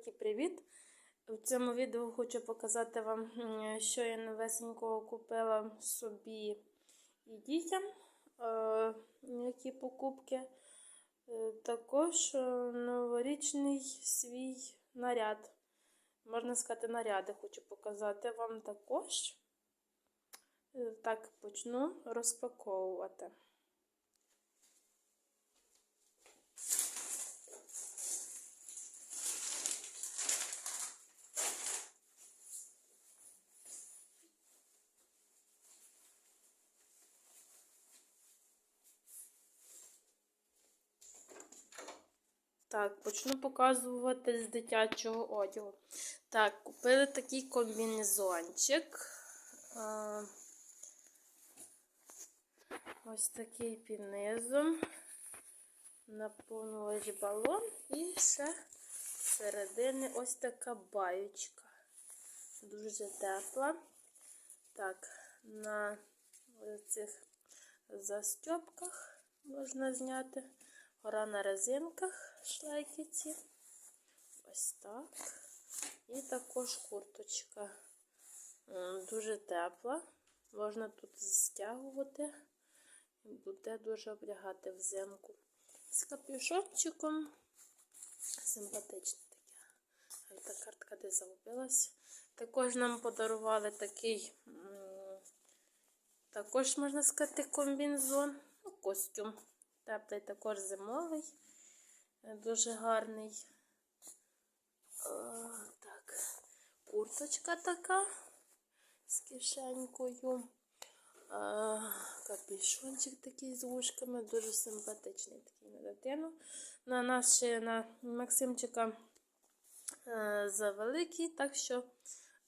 великий привіт! В цьому відео хочу показати вам, що я новесенького купила собі і дітям, е, які покупки. Е, Також е, новорічний свій наряд. Можна сказати, наряди хочу показати вам також. Так, почну розпаковувати. Так, почну показувати з дитячого одягу. Так, купили такий комбінезончик. Ось такий під низом. Наповнювач балон і ще середини ось така баючка. Дуже тепла. Так, на цих застьопках можна зняти. Гора на резинках шлейки ці. Ось так. І також курточка. Дуже тепла. Можна тут стягувати. Буде дуже облягати взимку. З капюшончиком. Симпатичне таке. Але та картка десь загубилась. Також нам подарували такий, також можна сказати, комбінзон. Ну, костюм. Теплий також зимовий, е, дуже гарний. О, так, курточка така з кишенькою. Капюшончик такий з вушками, дуже симпатичний такий на дитину. На нас ще на Максимчика е, завеликий, так що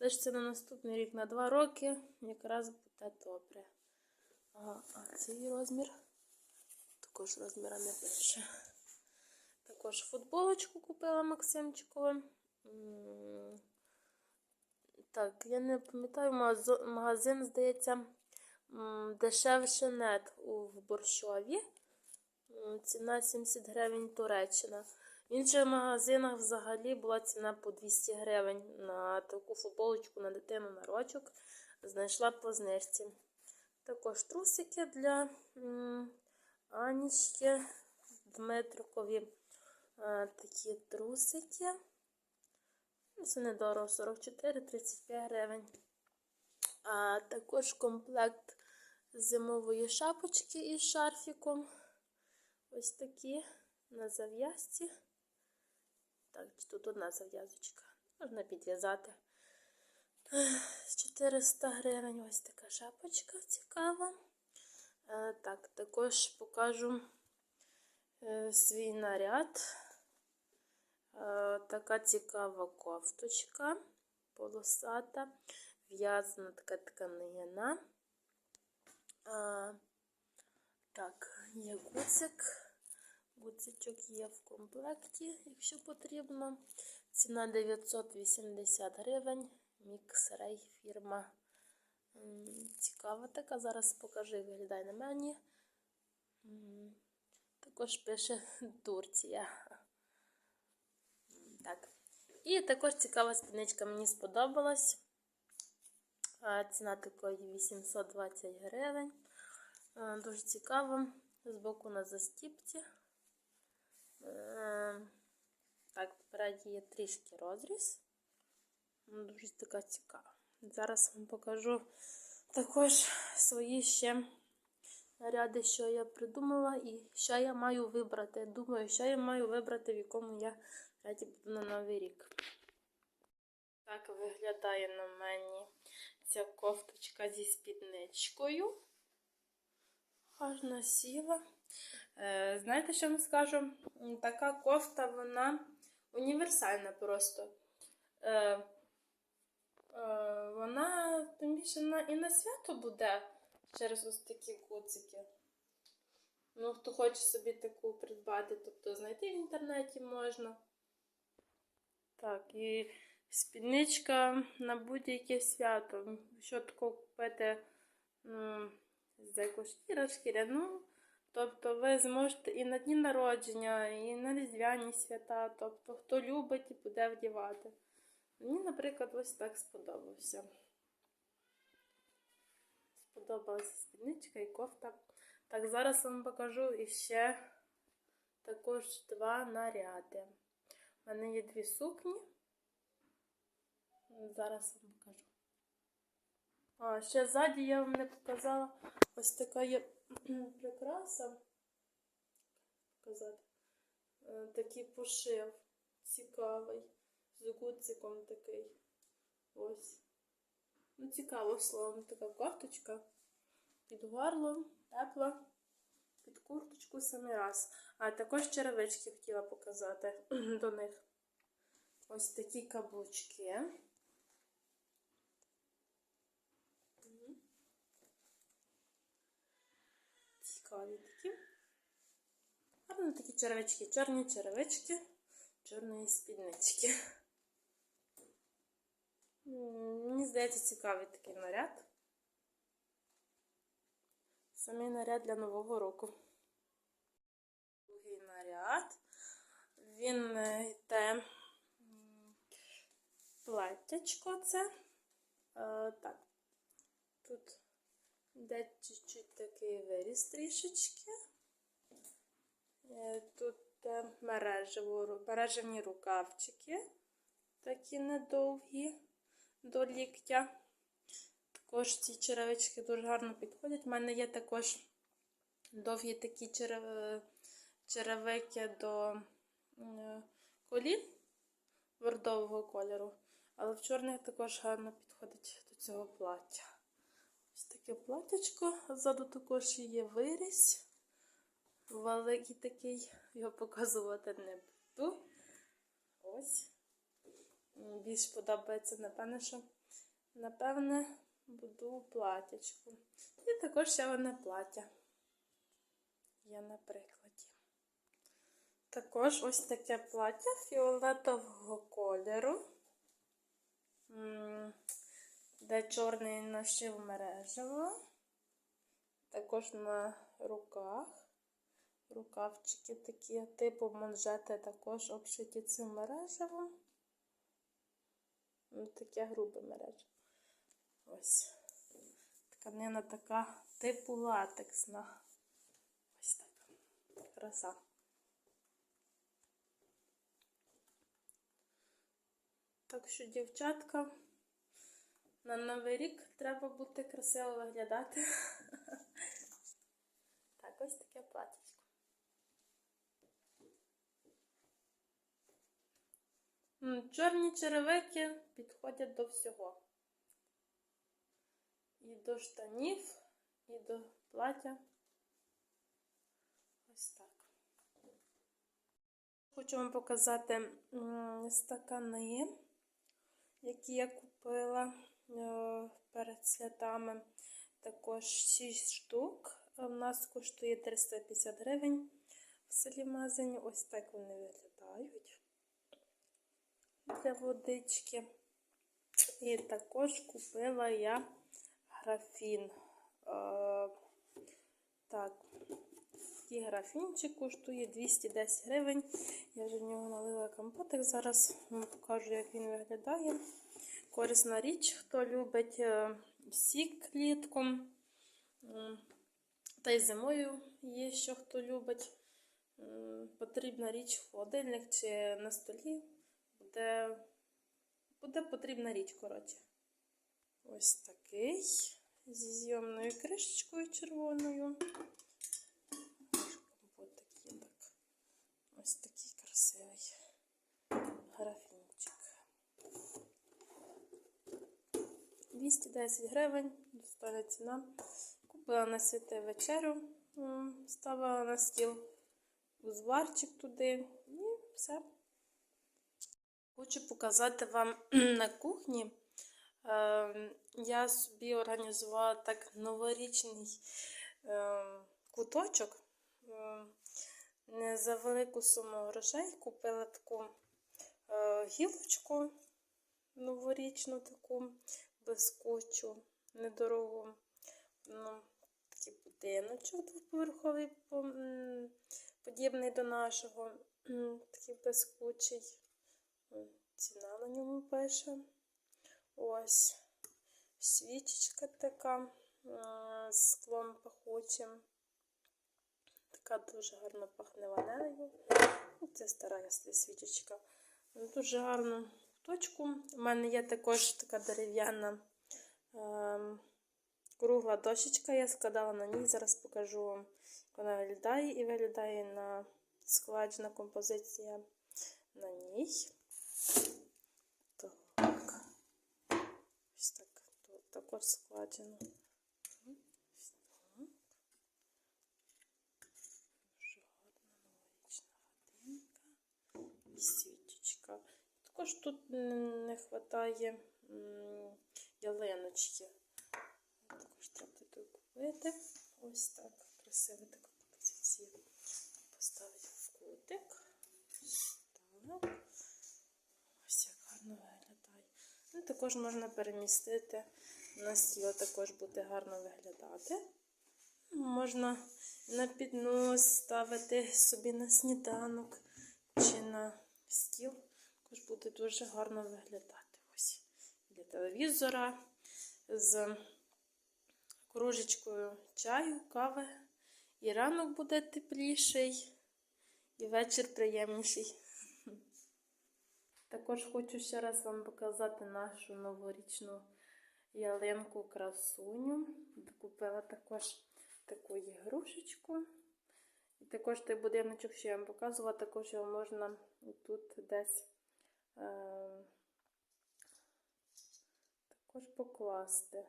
лишиться на наступний рік на 2 роки, якраз буде добре. А, а цей розмір також розміра не пише. Також футболочку купила Максимчикову. Так, я не пам'ятаю, магазин, здається, дешевше нет в Борщові. Ціна 70 гривень Туреччина. В інших магазинах взагалі була ціна по 200 гривень на таку футболочку на дитину на рочок. Знайшла по знижці. Також трусики для Анічки, Дмитрикові а, такі трусики. Ну, Це недорого 44-35 гривень. А також комплект зимової шапочки із шарфіком. Ось такі на зав'язці. Так, тут одна зав'язочка. Можна підв'язати. 400 гривень. Ось така шапочка цікава. Е, Так, також покажу е, свій наряд. Е, Така цікава кофточка, полосата, в'язана така тканина. Так, є гуцик. Гуцичок є в комплекті, якщо потрібно. Ціна 980 гривень. Мікс-рей фірма. Цікава така, зараз покажу, як виглядає на мені. Також пише Турція. Так. І також цікава спідничка мені сподобалась. Ціна такої 820 гривень. Дуже цікаво. Збоку на застіпці. Е, Так, спереді є трішки розріз. Дуже така цікава. Зараз вам покажу також свої ще наряди, що я придумала, і що я маю вибрати. Думаю, що я маю вибрати, в якому я наряді буду на Новий рік. Так виглядає на мені ця кофточка зі спідничкою. Гарна сіла. Е, знаєте, що вам скажу? Така кофта, вона універсальна просто. Е, вона тим більше на, і на свято буде через ось такі куцики. Ну, хто хоче собі таку придбати, тобто знайти в інтернеті можна. Так, і спідничка на будь-яке свято. Що такого купити ну, з шкіра, шкіряну, Тобто ви зможете і на дні народження, і на різдвяні свята. Тобто, хто любить і буде вдівати. Мені, наприклад, ось так сподобався. Сподобалася спідничка і кофта. Так, зараз вам покажу іще також два наряди. У мене є дві сукні. Зараз вам покажу. А, ще ззаді я вам не показала. Ось така є прикраса. Показати. Е, Такий пошив цікавий. З гудзиком такий. Ось. Ну, цікаво словом, така кофточка. Під горлом, тепла, під курточку самий раз. А також черевички хотіла показати до них. Ось такі каблучки. Цікаві такі. Гарно такі черевички, чорні черевички, чорної спіднички. Мені здається, цікавий такий наряд. Самий наряд для Нового року. Другий наряд. Він е, м, платтячко це. Е, так. Тут йде чуть-чуть такий виріс трішечки. Е, Тут е, мережевні рукавчики, такі недовгі до ліктя. Також ці черевички дуже гарно підходять. У мене є також довгі такі черевики до е, колін бордового кольору, але в чорних також гарно підходить до цього плаття. Ось таке платтячко. Ззаду також є вирізь. Великий такий, його показувати не буду. Ось. Більш подобається, напевне, що напевне буду платячку. І також ще одне плаття. Є на прикладі. Також ось таке плаття фіолетового кольору, де чорний нашив мережево. Також на руках. Рукавчики такі, типу манжети також обшиті цим мережевом. Ну, таке грубе мережево. Ось. Тканина така типу латексна. Ось така. Краса. Так що, дівчатка, на Новий рік треба бути красиво виглядати. Так, ось таке платічко. Чорні черевики підходять до всього. І до штанів, і до плаття. Ось так. Хочу вам показати стакани, які я купила е, перед святами. Також 6 штук. У нас коштує 350 гривень в селі Мазані. Ось так вони виглядають для водички. І також купила я графін. Е, так, такий графінчик коштує 210 гривень. Я вже в нього налила компотик. Зараз вам покажу, як він виглядає. Корисна річ, хто любить е, сік літком. Та й зимою є, що хто любить. Потрібна річ в холодильник чи на столі. Буде, буде потрібна річ, коротше. Ось такий зі зйомною кришечкою червоною. Ось такий, красивий графінчик. 210 гривень, достойна ціна. Купила на святе вечерю, ставила на стіл узварчик туди і все. Хочу показати вам на кухні. Е, Я собі організувала так новорічний е, куточок. Е, Не за велику суму грошей купила таку е, гілочку новорічну таку блискучу, недорогу. Ну, такі будиночок двоповерховий, подібний до нашого, такий блискучий. Ціна на ньому пише. Ось свічечка така е, з склом пахучим. Така дуже гарно пахне ванелею. Ну, Це стара свічечка. Дуже гарну точку. У мене є також така дерев'яна ем, кругла дощечка. Я складала на ній. Зараз покажу вам, як вона виглядає. І виглядає на складена композиція на ній. Так. Ось так. Тут також складено. Ось новорічна хатинка і свічечка. Також тут не вистачає ялиночки. Також треба тут купити. Ось так. Красива така композиція. Поставити в кутик. Так. Гарно виглядає. Ну, також можна перемістити на стіл, також буде гарно виглядати. Можна на піднос ставити собі на сніданок чи на стіл. Також буде дуже гарно виглядати. Ось для телевізора з кружечкою чаю, кави. І ранок буде тепліший, і вечір приємніший. Також хочу ще раз вам показати нашу новорічну ялинку красуню. Купила також таку ігрушечку. І також той будиночок, що я вам показувала, також його можна тут десь е, також покласти,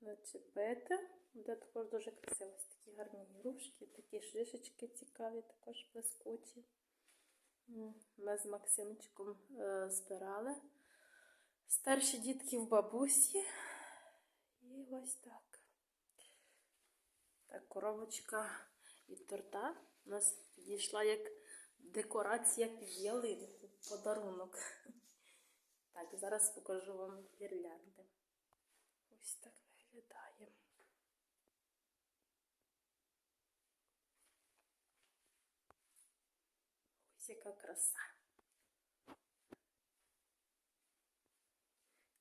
начепити. Буде також дуже красиво. Ось такі гарні ігрушки, такі шишечки цікаві, також блискучі. М, Ми з Максимчиком е, збирали. Старші дітки в бабусі. І ось так. Так, коробочка від торта у нас підійшла як декорація під ялинку, подарунок. Так, зараз покажу вам гірлянди. Ось так виглядає. Ось яка краса.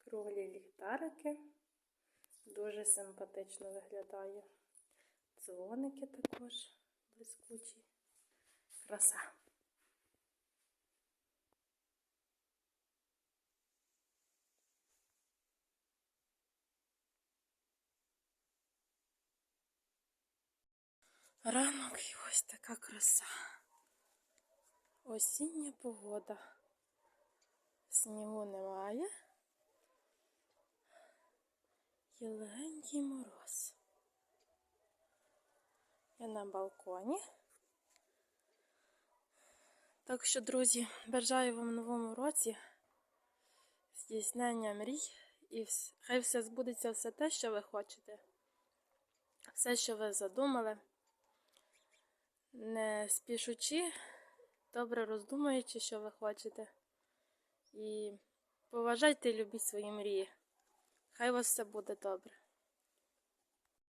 Круглі ліхтарики. Дуже симпатично виглядає. Дзвоники також блискучі. Краса. Ранок і ось така краса. Осіння погода. Снігу немає. Є легенький мороз. Я на балконі. Так що, друзі, бажаю вам в новому році здійснення мрій. І хай все збудеться все те, що ви хочете. Все, що ви задумали. Не спішучи, добре роздумуючи, що ви хочете. І поважайте і любіть свої мрії. Хай у вас все буде добре.